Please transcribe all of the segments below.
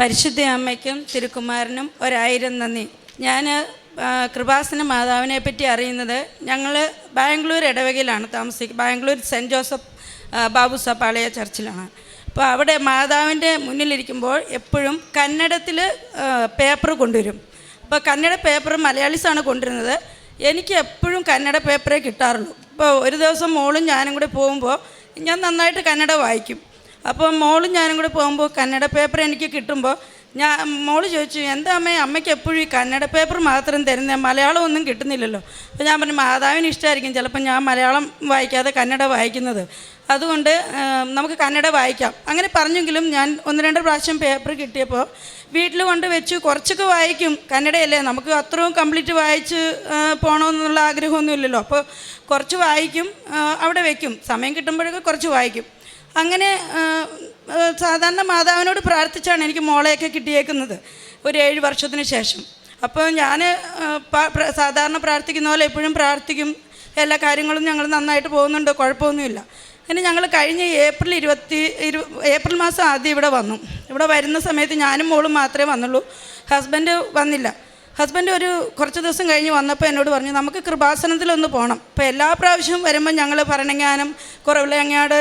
പരിശുദ്ധ അമ്മയ്ക്കും തിരുക്കുമാരനും ഒരായിരം നന്ദി. ഞാൻ കൃപാസന മാതാവിനെ പറ്റി അറിയുന്നത് ഞങ്ങൾ ബാംഗ്ലൂർ ഇടവകയിലാണ് താമസിക്കുന്നത് Bangalore saint Joseph Babusapalya ചർച്ചിലാണ്. അപ്പോൾ അവിടെ മാതാവിന്റെ മുന്നിലിരിക്കുമ്പോൾ എപ്പോഴും കന്നഡത്തിൽ പേപ്പർ കൊണ്ടുവരും. അപ്പോൾ കന്നഡ പേപ്പർ മലയാളീസാണ് കൊണ്ടുവരുന്നത്. എനിക്ക് എപ്പോഴും കന്നഡ പേപ്പറേ കിട്ടാറുള്ളൂ. ഇപ്പോൾ ഒരു ദിവസം മോളും ഞാനും കൂടെ പോകുമ്പോൾ ഞാൻ നന്നായിട്ട് കന്നഡ വായിക്കും. അപ്പോൾ മോളും ഞാനും കൂടെ പോകുമ്പോൾ കന്നഡ പേപ്പർ എനിക്ക് കിട്ടുമ്പോൾ ഞാൻ മോൾ ചോദിച്ചു എന്താ അമ്മേ അമ്മയ്ക്ക് എപ്പോഴും ഈ കന്നഡ പേപ്പർ മാത്രം തരുന്നത് മലയാളം ഒന്നും കിട്ടുന്നില്ലല്ലോ. അപ്പോൾ ഞാൻ പറഞ്ഞു മാതാവിന് ഇഷ്ടമായിരിക്കും ചിലപ്പോൾ ഞാൻ മലയാളം വായിക്കാതെ കന്നഡ വായിക്കുന്നത്. അതുകൊണ്ട് നമുക്ക് കന്നഡ വായിക്കാം. അങ്ങനെ പറഞ്ഞെങ്കിലും ഞാൻ ഒന്ന് രണ്ട് പ്രാവശ്യം പേപ്പർ കിട്ടിയപ്പോൾ വീട്ടിൽ കൊണ്ട് വെച്ച് കുറച്ചൊക്കെ വായിക്കും. കന്നഡയല്ലേ നമുക്ക് അത്രയും കംപ്ലീറ്റ് വായിച്ച് പോകണമെന്നുള്ള ആഗ്രഹമൊന്നുമില്ലല്ലോ. അപ്പോൾ കുറച്ച് വായിക്കും അവിടെ വയ്ക്കും സമയം കിട്ടുമ്പോഴൊക്കെ കുറച്ച് വായിക്കും. അങ്ങനെ സാധാരണ മാതാവിനോട് പ്രാർത്ഥിച്ചാണ് എനിക്ക് മോളെയൊക്കെ കിട്ടിയേക്കുന്നത് ഒരു ഏഴ് വർഷത്തിന് ശേഷം. അപ്പോൾ ഞാൻ സാധാരണ പ്രാർത്ഥിക്കുന്ന പോലെ എപ്പോഴും പ്രാർത്ഥിക്കും. എല്ലാ കാര്യങ്ങളും ഞങ്ങൾ നന്നായിട്ട് പോകുന്നുണ്ട് കുഴപ്പമൊന്നുമില്ല. പിന്നെ ഞങ്ങൾ കഴിഞ്ഞ ഏപ്രിൽ ഇരുപത്തി ഇരു ഏപ്രിൽ മാസം ആദ്യം ഇവിടെ വന്നു. ഇവിടെ വരുന്ന സമയത്ത് ഞാനും മോളും മാത്രമേ വന്നുള്ളൂ. ഹസ്ബൻഡ് വന്നില്ല. ഹസ്ബൻഡ് ഒരു കുറച്ച് ദിവസം കഴിഞ്ഞ് വന്നപ്പോൾ എന്നോട് പറഞ്ഞു നമുക്ക് കൃപാസനത്തിലൊന്ന് പോകണം അപ്പോൾ എല്ലാ പ്രാവശ്യവും വരുമ്പോൾ ഞങ്ങൾ ഭരണങ്ങാനം കുറവിലങ്ങാട്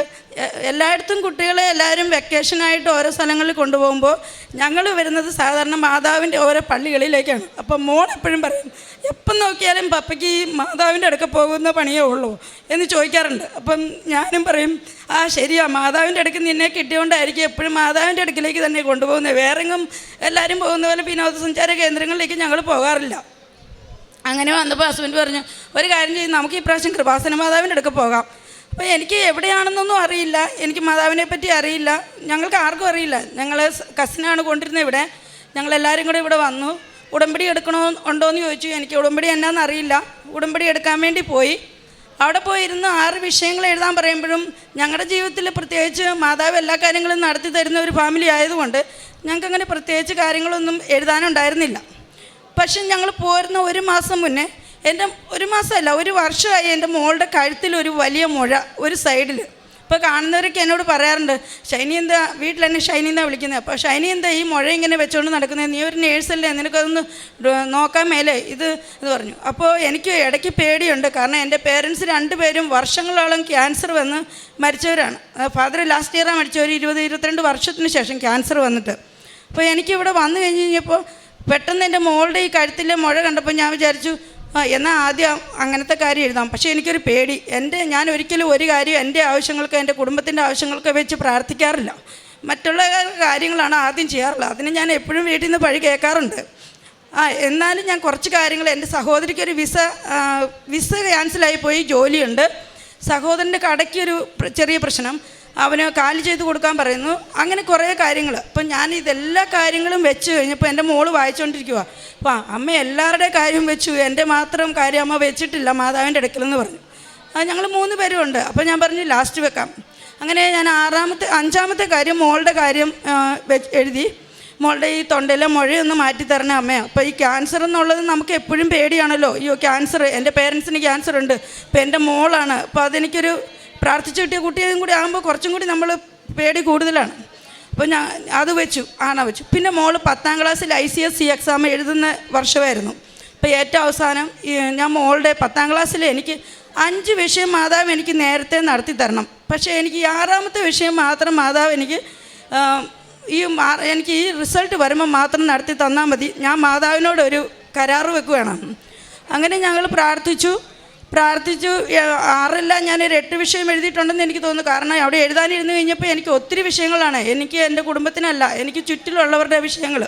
എല്ലായിടത്തും കുട്ടികളെ എല്ലാവരും വെക്കേഷനായിട്ട് ഓരോ സ്ഥലങ്ങളിൽ കൊണ്ടുപോകുമ്പോൾ ഞങ്ങൾ വരുന്നത് സാധാരണ മാതാവിന്റെ ഓരോ പള്ളികളിലേക്കാണ്. അപ്പം മോൾ എപ്പോഴും പറയും എപ്പം നോക്കിയാലും പപ്പയ്ക്ക് ഈ മാതാവിന്റെ അടുക്ക പോകുന്ന പണിയേ ഉള്ളൂ എന്ന് ചോദിക്കാറുണ്ട്. അപ്പം ഞാനും പറയും ആ ശരിയാ മാതാവിന്റെ അടുക്ക് നിന്നെ കിട്ടിയോണ്ടായിരിക്കും എപ്പോഴും മാതാവിന്റെ അടുക്കിലേക്ക് തന്നെ കൊണ്ടുപോകുന്നത് വേറെങ്ങും എല്ലാവരും പോകുന്ന പോലെ വിനോദസഞ്ചാര കേന്ദ്രങ്ങളിലേക്ക് ഞങ്ങൾ പോകാറില്ല. അങ്ങനെ വന്നപ്പോൾ ഹസ്ബൻഡ് പറഞ്ഞു ഒരു കാര്യം ചെയ്യും നമുക്ക് ഈ പ്രാവശ്യം കൃപാസന മാതാവിന്റെ അടുക്ക പോകാം. അപ്പോൾ എനിക്ക് എവിടെയാണെന്നൊന്നും അറിയില്ല. എനിക്ക് മാതാവിനെ പറ്റി അറിയില്ല. ഞങ്ങൾക്ക് ആർക്കും അറിയില്ല. ഞങ്ങൾ കസിനാണ് കൊണ്ടിരുന്നത് ഇവിടെ. ഞങ്ങളെല്ലാവരും കൂടെ ഇവിടെ വന്നു. ഉടമ്പടി എടുക്കണോ ഉണ്ടോ എന്ന് ചോദിച്ചു. എനിക്ക് ഉടമ്പടി എന്നാന്ന് അറിയില്ല. ഉടമ്പടി എടുക്കാൻ വേണ്ടി പോയി. അവിടെ പോയിരുന്ന് ആറ് വിഷയങ്ങൾ എഴുതാൻ പറയുമ്പോഴും ഞങ്ങളുടെ ജീവിതത്തിൽ പ്രത്യേകിച്ച് മാതാവ് എല്ലാ കാര്യങ്ങളും നടത്തി തരുന്ന ഒരു ഫാമിലി ആയതുകൊണ്ട് ഞങ്ങൾക്കങ്ങനെ പ്രത്യേകിച്ച് കാര്യങ്ങളൊന്നും എഴുതാനുണ്ടായിരുന്നില്ല. പക്ഷെ ഞങ്ങൾ പോരുന്ന ഒരു മാസം മുന്നേ എന്റെ ഒരു മാസമല്ല ഒരു വർഷമായി എന്റെ മോളുടെ കഴുത്തിൽ ഒരു വലിയ മുഴ ഒരു സൈഡിൽ ഇപ്പോൾ കാണുന്നവരൊക്കെ എന്നോട് പറയാറുണ്ട് ഷൈനി എന്താ വീട്ടിൽ എന്നെ ഷൈനി എന്നാ വിളിക്കുന്നത് അപ്പോൾ ഷൈനി എന്താ ഈ മുഴ ഇങ്ങനെ വെച്ചുകൊണ്ട് നടക്കുന്നത് നീ ഒരു നേഴ്സല്ലേ നിനക്കതൊന്ന് നോക്കാൻ മേലെ ഇത് എന്ന് പറഞ്ഞു. അപ്പോൾ എനിക്ക് ഇടയ്ക്ക് പേടിയുണ്ട് കാരണം എന്റെ പേരൻസ് രണ്ടുപേരും വർഷങ്ങളോളം ക്യാൻസർ വന്ന് മരിച്ചവരാണ്. ഫാദർ ലാസ്റ്റ് ഇയറാണ് മരിച്ചവർ ഒരു ഇരുപത് ഇരുപത്തിരണ്ട് വർഷത്തിന് ശേഷം ക്യാൻസർ വന്നിട്ട്. അപ്പോൾ എനിക്കിവിടെ വന്നു കഴിഞ്ഞ് കഴിഞ്ഞപ്പോൾ പെട്ടെന്ന് എന്റെ മോളുടെ ഈ കഴുത്തിലെ മുഴ കണ്ടപ്പോൾ ഞാൻ വിചാരിച്ചു ആ എന്നാൽ ആദ്യം അങ്ങനത്തെ കാര്യം എഴുതാം. പക്ഷേ എനിക്കൊരു പേടി. എന്റെ ഞാൻ ഒരിക്കലും ഒരു കാര്യം എന്റെ ആവശ്യങ്ങൾക്ക് എന്റെ കുടുംബത്തിന്റെ ആവശ്യങ്ങൾക്ക് വെച്ച് പ്രാർത്ഥിക്കാറില്ല. മറ്റുള്ള കാര്യങ്ങളാണ് ആദ്യം ചെയ്യാറുള്ളത്. അതിന് ഞാൻ എപ്പോഴും വീട്ടിൽ നിന്ന് പഴി കേൾക്കാറുണ്ട്. ആ എന്നാലും ഞാൻ കുറച്ച് കാര്യങ്ങൾ എന്റെ സഹോദരിക്ക് ഒരു വിസ വിസ ക്യാൻസലായി പോയി ജോലിയുണ്ട്. സഹോദരന്റെ കടയ്ക്കൊരു ചെറിയ പ്രശ്നം. അവന് കാലി ചെയ്ത് കൊടുക്കാൻ പറയുന്നു. അങ്ങനെ കുറേ കാര്യങ്ങൾ അപ്പം ഞാൻ ഇതെല്ലാ കാര്യങ്ങളും വെച്ച് കഴിഞ്ഞപ്പോൾ എന്റെ മോൾ വായിച്ചുകൊണ്ടിരിക്കുക അപ്പോൾ അമ്മ എല്ലാവരുടെ കാര്യം വെച്ചു. എന്റെ മാത്രം കാര്യം അമ്മ വെച്ചിട്ടില്ല. മാതാവിന്റെ അടുക്കലെന്ന് പറഞ്ഞു. ഞങ്ങൾ മൂന്ന് പേരും ഉണ്ട് അപ്പോൾ ഞാൻ പറഞ്ഞു ലാസ്റ്റ് വെക്കാം. അങ്ങനെ ഞാൻ ആറാമത്തെ അഞ്ചാമത്തെ കാര്യം മോളുടെ കാര്യം എഴുതി. മോളുടെ ഈ തൊണ്ടയിലെ മുഴയൊന്ന് മാറ്റി തരണേ അമ്മേ. അപ്പോൾ ഈ ക്യാൻസർ എന്നുള്ളത് നമുക്ക് എപ്പോഴും പേടിയാണല്ലോ. അയ്യോ ക്യാൻസർ എന്റെ പേരൻസിന് ക്യാൻസർ ഉണ്ട്. ഇപ്പോൾ എന്റെ മോളാണ്. അപ്പോൾ അതെനിക്കൊരു പ്രാർത്ഥിച്ചു കിട്ടിയ കുട്ടിയും കൂടി ആകുമ്പോൾ കുറച്ചും കൂടി നമ്മൾ പേടി കൂടുതലാണ്. അപ്പോൾ ഞാൻ അത് വെച്ചു ആണ വെച്ചു. പിന്നെ മോൾ പത്താം ക്ലാസ്സിൽ I C S C exam എഴുതുന്ന വർഷമായിരുന്നു. അപ്പോൾ ഏറ്റവും അവസാനം ഞാൻ മോളുടെ പത്താം ക്ലാസ്സിൽ എനിക്ക് അഞ്ച് വിഷയം മാതാവ് എനിക്ക് നേരത്തെ നടത്തി തരണം. പക്ഷേ എനിക്ക് ഈ ആറാമത്തെ വിഷയം മാത്രം മാതാവ് എനിക്ക് ഈ എനിക്ക് ഈ റിസൾട്ട് വരുമ്പോൾ മാത്രം നടത്തി തന്നാൽ മതി. ഞാൻ മാതാവിനോടൊരു കരാറ് വെക്കുകയാണ്. അങ്ങനെ ഞങ്ങൾ പ്രാർത്ഥിച്ചു. പ്രാർത്ഥിച്ചു. ഏ- ഞാൻ ഒരു എട്ട് വിഷയം എഴുതിയിട്ടുണ്ടെന്ന് എനിക്ക് തോന്നുന്നു. കാരണം അവിടെ എഴുതാനിരുന്ന് കഴിഞ്ഞപ്പോൾ എനിക്ക് ഒത്തിരി വിഷയങ്ങളാണ്. എനിക്ക് എന്റെ കുടുംബത്തിനല്ല എനിക്ക് ചുറ്റിലുള്ളവരുടെ വിഷയങ്ങൾ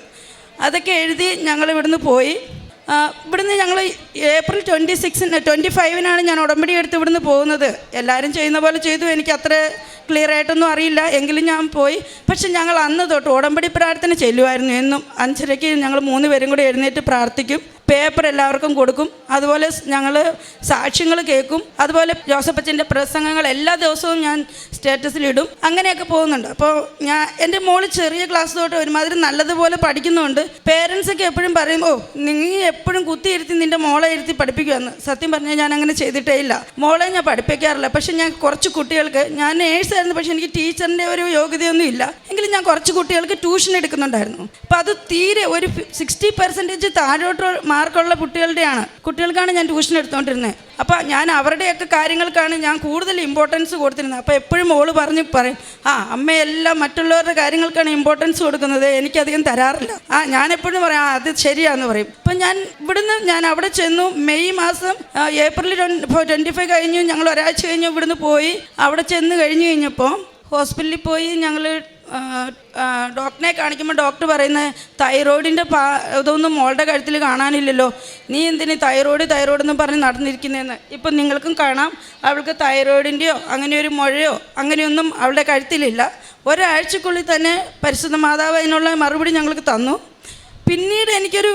അതൊക്കെ എഴുതി ഞങ്ങൾ ഇവിടുന്ന് പോയി. ഇവിടുന്ന് ഞങ്ങൾ ഏപ്രിൽ ട്വന്റി സിക്സിന് ട്വന്റി ഫൈവിനാണ് ഞാൻ ഉടമ്പടി എടുത്ത് ഇവിടുന്ന് പോകുന്നത്. എല്ലാവരും ചെയ്യുന്ന പോലെ ചെയ്തു. എനിക്ക് അത്ര ക്ലിയർ ആയിട്ടൊന്നും അറിയില്ല. എങ്കിലും ഞാൻ പോയി. പക്ഷെ ഞങ്ങൾ അന്ന് തൊട്ട് ഉടമ്പടി പ്രാർത്ഥന ചെല്ലുമായിരുന്നു. എന്നും അഞ്ചരയ്ക്ക് ഞങ്ങൾ മൂന്ന് പേരും കൂടി എഴുന്നേറ്റ് പ്രാർത്ഥിക്കും. പേപ്പർ എല്ലാവർക്കും കൊടുക്കും. അതുപോലെ ഞങ്ങൾ സാക്ഷ്യങ്ങൾ കേൾക്കും. അതുപോലെ ജോസഫ് ജോസഫച്ചന്റെ പ്രസംഗങ്ങൾ എല്ലാ ദിവസവും ഞാൻ സ്റ്റാറ്റസിലിടും അങ്ങനെയൊക്കെ പോകുന്നുണ്ട്. അപ്പോൾ ഞാൻ എന്റെ മോൾ ചെറിയ ക്ലാസ് തൊട്ട് ഒരുമാതിരി നല്ലതുപോലെ പഠിക്കുന്നുണ്ട്. പേരൻസൊക്കെ എപ്പോഴും പറയും ഓ നീ എപ്പോഴും കുത്തിയിരുത്തി നിന്റെ മോളെ ഇരുത്തി പഠിപ്പിക്കുമെന്ന് സത്യം പറഞ്ഞാൽ ഞാൻ അങ്ങനെ ചെയ്തിട്ടേ ഇല്ല. മോളെ ഞാൻ പഠിപ്പിക്കാറില്ല. പക്ഷെ ഞാൻ കുറച്ച് കുട്ടികൾക്ക് ഞാൻ നേഴ്സായിരുന്നു പക്ഷെ എനിക്ക് ടീച്ചറിന്റെ ഒരു യോഗ്യതയൊന്നും ഇല്ല. എങ്കിലും ഞാൻ കുറച്ച് കുട്ടികൾക്ക് ട്യൂഷൻ എടുക്കുന്നുണ്ടായിരുന്നു. അപ്പോൾ അത് തീരെ ഒരു സിക്സ്റ്റി പെർസെന്റേജ് താഴോട്ട് മാർക്കുള്ള കുട്ടികളുടെയാണ്. കുട്ടികൾക്കാണ് ഞാൻ ട്യൂഷൻ എടുത്തുകൊണ്ടിരുന്നത് അപ്പോൾ ഞാൻ അവരുടെയൊക്കെ കാര്യങ്ങൾക്കാണ് ഞാൻ കൂടുതൽ ഇമ്പോർട്ടൻസ് കൊടുത്തിരുന്നത് അപ്പോൾ എപ്പോഴും മോൾ പറഞ്ഞ് പറയും ആ അമ്മയെല്ലാം മറ്റുള്ളവരുടെ കാര്യങ്ങൾക്കാണ് ഇമ്പോർട്ടൻസ് കൊടുക്കുന്നത്. എനിക്കധികം തരാറില്ല. ആ ഞാൻ എപ്പോഴും പറയാം അത് ശരിയാന്ന് പറയും. അപ്പം ഞാൻ ഇവിടുന്ന് ഞാൻ അവിടെ ചെന്നു. മെയ് മാസം ഏപ്രിൽ ട്വന്റി ഫൈവ് കഴിഞ്ഞു. ഞങ്ങൾ ഒരാഴ്ച കഴിഞ്ഞു ഇവിടുന്ന് പോയി. അവിടെ ചെന്ന് കഴിഞ്ഞു കഴിഞ്ഞപ്പോൾ ഹോസ്പിറ്റലിൽ പോയി ഞങ്ങൾ ഡോക്ടറെ കാണിക്കുമ്പോൾ ഡോക്ടർ പറയുന്നത് തൈറോയിഡിന്റെ പാ ഇതൊന്നും മോളുടെ കഴുത്തിൽ കാണാനില്ലല്ലോ. നീ എന്തിന് തൈറോയിഡ് തൈറോയിഡ് എന്ന് പറഞ്ഞ് നടന്നിരിക്കുന്നതെന്ന് ഇപ്പം നിങ്ങൾക്കും കാണാം. അവൾക്ക് തൈറോയിഡിന്റെയോ അങ്ങനെ ഒരു മുഴയോ അങ്ങനെയൊന്നും അവളുടെ കഴുത്തിലില്ല. ഒരാഴ്ചക്കുള്ളിൽ തന്നെ പരിശുദ്ധ മാതാവ് അതിനുള്ള മറുപടി ഞങ്ങൾക്ക് തന്നു. പിന്നീട് എനിക്കൊരു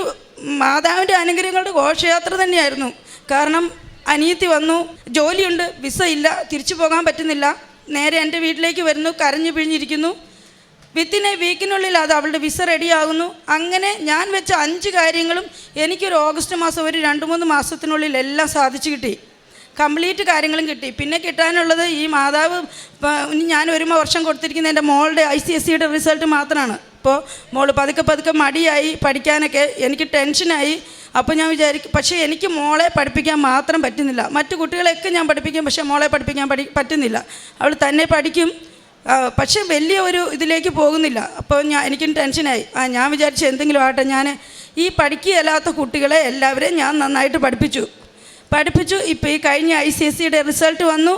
മാതാവിന്റെ അനുഗ്രഹങ്ങളുടെ ഘോഷയാത്ര തന്നെയായിരുന്നു. കാരണം അനിയത്തി വന്നു ജോലിയുണ്ട് വിസ ഇല്ല തിരിച്ചു പോകാൻ പറ്റുന്നില്ല. നേരെ എന്റെ വീട്ടിലേക്ക് വരുന്നു കരഞ്ഞു പിഴിഞ്ഞിരിക്കുന്നു. വിത്തിൻ എ വീക്കിനുള്ളിൽ അത് അവളുടെ വിസ റെഡിയാകുന്നു. അങ്ങനെ ഞാൻ വെച്ച അഞ്ച് കാര്യങ്ങളും എനിക്കൊരു ഓഗസ്റ്റ് മാസം ഒരു രണ്ട് മൂന്ന് മാസത്തിനുള്ളിൽ എല്ലാം സാധിച്ചു കിട്ടി. കംപ്ലീറ്റ് കാര്യങ്ങളും കിട്ടി. പിന്നെ കിട്ടാനുള്ളത് ഈ മാതാവ് ഞാൻ ഒരു വർഷം കൊടുത്തിരിക്കുന്ന എന്റെ മോളുടെ ഐ സി എസ് സിയുടെ റിസൾട്ട് മാത്രമാണ്. അപ്പോൾ മോൾ പതുക്കെ പതുക്കെ മടിയായി പഠിക്കാനൊക്കെ എനിക്ക് ടെൻഷനായി. അപ്പോൾ ഞാൻ വിചാരിക്കും പക്ഷേ എനിക്ക് മോളെ പഠിപ്പിക്കാൻ മാത്രം പറ്റുന്നില്ല. മറ്റു കുട്ടികളെയൊക്കെ ഞാൻ പഠിപ്പിക്കും പക്ഷേ മോളെ പഠിപ്പിക്കാൻ പഠി പറ്റുന്നില്ല. അവൾ തന്നെ പഠിക്കും. പക്ഷേ വലിയ ഒരു ഇതിലേക്ക് പോകുന്നില്ല. അപ്പോൾ ഞാൻ എനിക്കും ടെൻഷനായി. ആ ഞാൻ വിചാരിച്ച എന്തെങ്കിലും ആട്ടെ ഞാൻ ഈ പഠിക്കുകയല്ലാത്ത കുട്ടികളെ എല്ലാവരെയും ഞാൻ നന്നായിട്ട് പഠിപ്പിച്ചു. പഠിപ്പിച്ചു. ഇപ്പോൾ ഈ കഴിഞ്ഞ ഐ സി എസ് സിയുടെ റിസൾട്ട് വന്നു.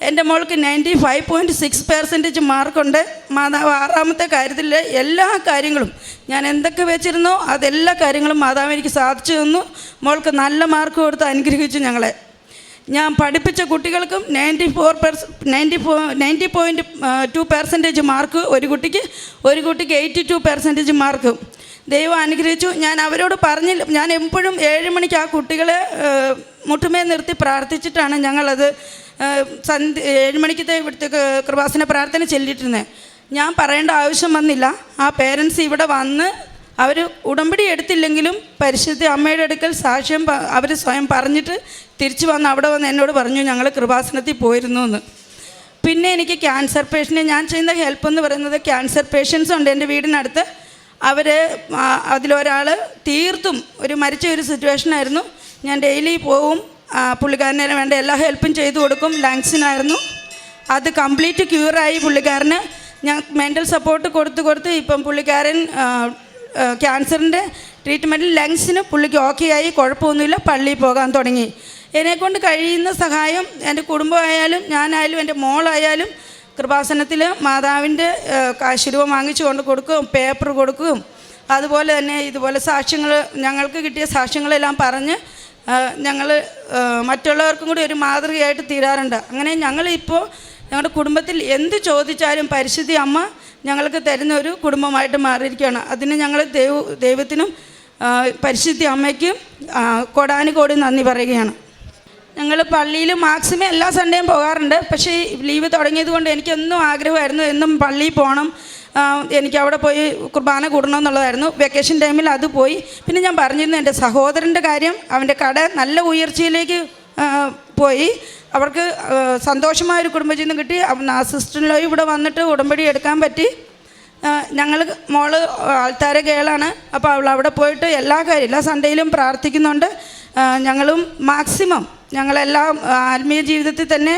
എന്റെ മോൾക്ക് ninety five point six percentage മാർക്കുണ്ട്. മാതാവ് ആറാമത്തെ കാര്യത്തിൽ എല്ലാ കാര്യങ്ങളും ഞാൻ എന്തൊക്കെ വെച്ചിരുന്നോ അതെല്ലാ കാര്യങ്ങളും മാതാവ് എനിക്ക് സാധിച്ചു തന്നു. മോൾക്ക് നല്ല മാർക്ക് കൊടുത്ത് അനുഗ്രഹിച്ചു ഞങ്ങളെ. ഞാൻ പഠിപ്പിച്ച കുട്ടികൾക്കും ninety four per se ninety four ninety point two percentage mark ഒരു കുട്ടിക്ക് ഒരു കുട്ടിക്ക് എയ്റ്റി ടു പെർസെന്റേജ് മാർക്കും ദൈവം അനുഗ്രഹിച്ചു. ഞാൻ അവരോട് പറഞ്ഞില്ല. ഞാൻ എപ്പോഴും ഏഴ് മണിക്ക് ആ കുട്ടികളെ മുട്ടുമേ നിർത്തി പ്രാർത്ഥിച്ചിട്ടാണ് ഞങ്ങളത് സന്ധി ഏഴ് മണിക്കത്തെ ഇവിടുത്തെ കൃപാസന പ്രാർത്ഥന ചെല്ലിട്ടിരുന്നത് ഞാൻ പറയേണ്ട ആവശ്യം വന്നില്ല. ആ പേരൻസ് ഇവിടെ വന്ന് അവർ ഉടമ്പടി എടുത്തില്ലെങ്കിലും പരിശുദ്ധ അമ്മയുടെ അടുക്കൽ സാക്ഷ്യം അവർ സ്വയം പറഞ്ഞിട്ട് തിരിച്ചു വന്ന് അവിടെ വന്ന് എന്നോട് പറഞ്ഞു ഞങ്ങൾ കൃപാസനത്തിൽ പോയിരുന്നു എന്ന്. പിന്നെ എനിക്ക് ക്യാൻസർ പേഷ്യന്റ് ഞാൻ ചെയ്യുന്ന ഹെൽപ്പ് എന്ന് പറയുന്നത് ക്യാൻസർ പേഷ്യൻസ് ഉണ്ട് എന്റെ വീടിനടുത്ത്. അവർ അതിലൊരാൾ തീർത്തും ഒരു മരിച്ച ഒരു സിറ്റുവേഷനായിരുന്നു ഞാൻ ഡെയിലി പോവും പുള്ളിക്കാരനെ വേണ്ട എല്ലാ ഹെൽപ്പും ചെയ്തു കൊടുക്കും ലങ്സിനായിരുന്നു. അത് കംപ്ലീറ്റ് ക്യൂറായി പുള്ളിക്കാരന്. ഞാൻ മെന്റൽ സപ്പോർട്ട് കൊടുത്ത് കൊടുത്ത് ഇപ്പം പുള്ളിക്കാരൻ ക്യാൻസറിന്റെ ട്രീറ്റ്മെന്റിൽ ലങ്സിന് പുള്ളിക്ക് ഓക്കെ ആയി കുഴപ്പമൊന്നുമില്ല പള്ളിയിൽ പോകാൻ തുടങ്ങി. എന്നെക്കൊണ്ട് കഴിയുന്ന സഹായം എന്റെ കുടുംബമായാലും ഞാനായാലും എന്റെ മോളായാലും കൃപാസനത്തിൽ മാതാവിന്റെ കാശുരൂപ വാങ്ങിച്ചു കൊണ്ട് കൊടുക്കും പേപ്പർ കൊടുക്കും അതുപോലെ തന്നെ ഇതുപോലെ സാക്ഷ്യങ്ങൾ ഞങ്ങൾക്ക് കിട്ടിയ സാക്ഷ്യങ്ങളെല്ലാം പറഞ്ഞ് ഞങ്ങൾ മറ്റുള്ളവർക്കും കൂടി ഒരു മാതൃകയായിട്ട് തീരാറുണ്ട്. അങ്ങനെ ഞങ്ങളിപ്പോൾ ഞങ്ങളുടെ കുടുംബത്തിൽ എന്ത് ചോദിച്ചാലും പരിശുദ്ധി അമ്മ ഞങ്ങൾക്ക് തരുന്ന ഒരു കുടുംബമായിട്ട് മാറിയിരിക്കുകയാണ്. അതിന് ഞങ്ങൾ ദൈവ ദൈവത്തിനും പരിശുദ്ധി അമ്മയ്ക്കും കോടാനുകോടി നന്ദി പറയുകയാണ്. ഞങ്ങൾ പള്ളിയിൽ മാക്സിമം എല്ലാ സൺഡേയും പോകാറുണ്ട്. പക്ഷേ ലീവ് തുടങ്ങിയത് കൊണ്ട് എനിക്കൊന്നും ആഗ്രഹമായിരുന്നു എന്നും പള്ളിയിൽ പോകണം. എനിക്ക് അവിടെ പോയി കുർബാന കൂടണം എന്നുള്ളതായിരുന്നു. വെക്കേഷൻ ടൈമിൽ അത് പോയി. പിന്നെ ഞാൻ പറഞ്ഞിരുന്നു എന്റെ സഹോദരന്റെ കാര്യം. അവന്റെ കട നല്ല ഉയർച്ചയിലേക്ക് പോയി. അവർക്ക് സന്തോഷമായ ഒരു കുടുംബജീവിതം കിട്ടി. അസിസ്റ്റന്റിലോ ഇവിടെ വന്നിട്ട് ഉടമ്പടി എടുക്കാൻ പറ്റി. ഞങ്ങൾ മോൾ ആൾത്താര കേളാണ് അപ്പോൾ അവൾ അവിടെ പോയിട്ട് എല്ലാ കാര്യം എല്ലാ സൺഡേയിലും പ്രാർത്ഥിക്കുന്നുണ്ട്. ഞങ്ങളും മാക്സിമം ഞങ്ങളെല്ലാം ആത്മീയ ജീവിതത്തിൽ തന്നെ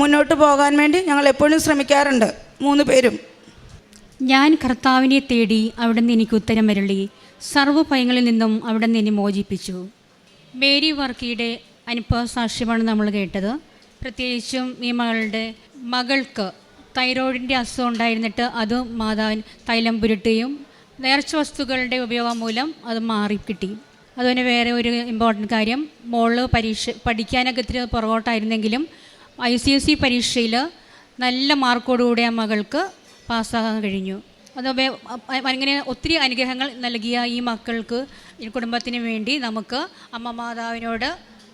മുന്നോട്ട് പോകാൻ വേണ്ടി ഞങ്ങൾ എപ്പോഴും ശ്രമിക്കാറുണ്ട് മൂന്ന് പേരും. ഞാൻ കർത്താവിനെ തേടി അവിടെ നിന്ന് എനിക്ക് ഉത്തരം വരളി സർവഭയങ്ങളിൽ നിന്നും അവിടെ നിന്ന് എന്നെ മോചിപ്പിച്ചു. മേരി വർക്കിയുടെ അനുഭവ സാക്ഷ്യമാണ് നമ്മൾ കേട്ടത്. പ്രത്യേകിച്ചും ഈ മകളുടെ മകൾക്ക് തൈറോയിഡിന്റെ അസുഖം ഉണ്ടായിരുന്നിട്ട് അത് മാതാവിൻ തൈലം പുരട്ടുകയും നേർച്ച വസ്തുക്കളുടെ ഉപയോഗം മൂലം അത് മാറി കിട്ടി. അതുപോലെ വേറെ ഒരു ഇമ്പോർട്ടന്റ് കാര്യം മോൾ പരീക്ഷ പഠിക്കാനൊക്കെ ഇത്തിരി പുറകോട്ടായിരുന്നെങ്കിലും ഐ സി എസ് സി പരീക്ഷയിൽ നല്ല മാർക്കോടുകൂടി ആ മകൾക്ക് പാസ്സാകാൻ കഴിഞ്ഞു. അത് അങ്ങനെ ഒത്തിരി അനുഗ്രഹങ്ങൾ നൽകിയ ഈ മക്കൾക്ക് ഈ കുടുംബത്തിന് വേണ്ടി നമുക്ക് അമ്മ മാതാവിനോട്